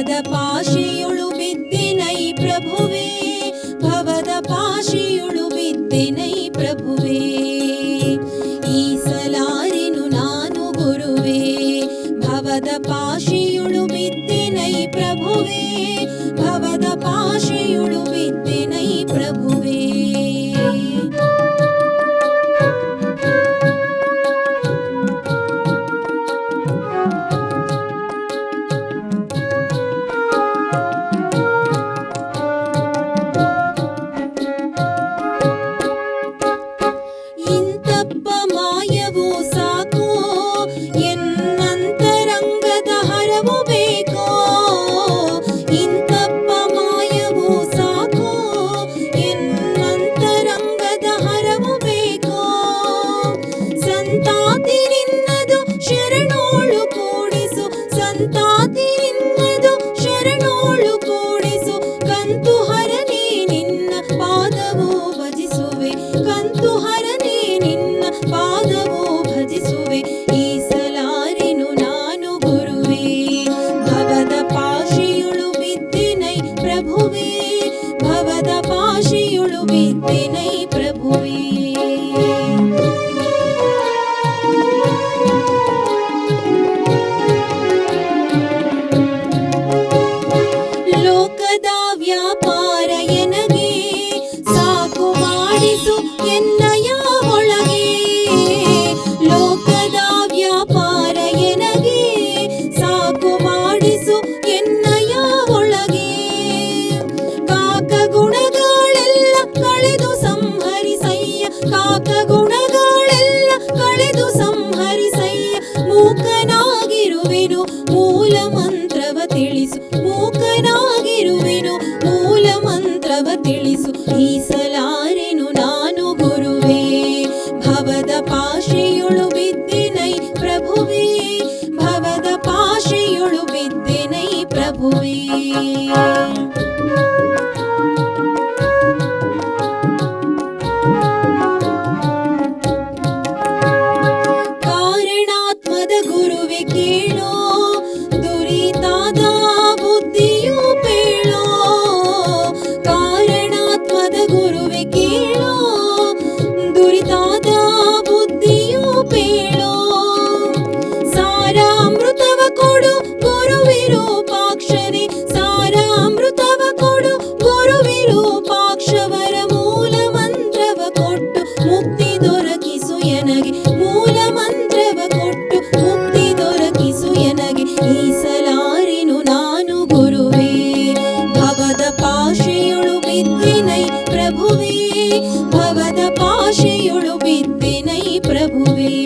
ಪದ ಪಾಶಿ ప్రభువే భవద పాశయుడు విద్యనై ప్రభువే. ಶಾಪ ಗುಣಗಳೆಲ್ಲ ಕಳೆದು ಸಂಹರಿಸಯ್ಯ ಮೂಕನಾಗಿರುವೆನು ಮೂಲ ಮಂತ್ರವ ತಿಳಿಸು. ಮೂಕನಾಗಿರುವೆನು ಮೂಲ ಮಂತ್ರವ ತಿಳಿಸು. ಈ ಸಲಾರೆನು ನಾನು ಗುರುವೇ. ಭವದ ಪಾಶೆಯೊಳು ಬಿದ್ದಿನೈ ಪ್ರಭುವೇ. ಭವದ ಪಾಶೆಯೊಳು ಬಿದ್ದಿನೈ ಪ್ರಭುವೇ. ಎನಗೆ ಮೂಲ ಮಂತ್ರವ ಕೊಟ್ಟು ಮುಕ್ತಿ ದೊರಕಿಸು ಎನಗೆ, ಈ ಸಲಾರಿನು ನಾನು ಗುರುವೇ. ಭವದ ಪಾಶೆಯೊಳು ಬಿದ್ದಿನೈ ಪ್ರಭುವೇ, ಭವದ ಪಾಶೆಯೊಳು ಬಿದ್ದಿನೈ ಪ್ರಭುವೇ.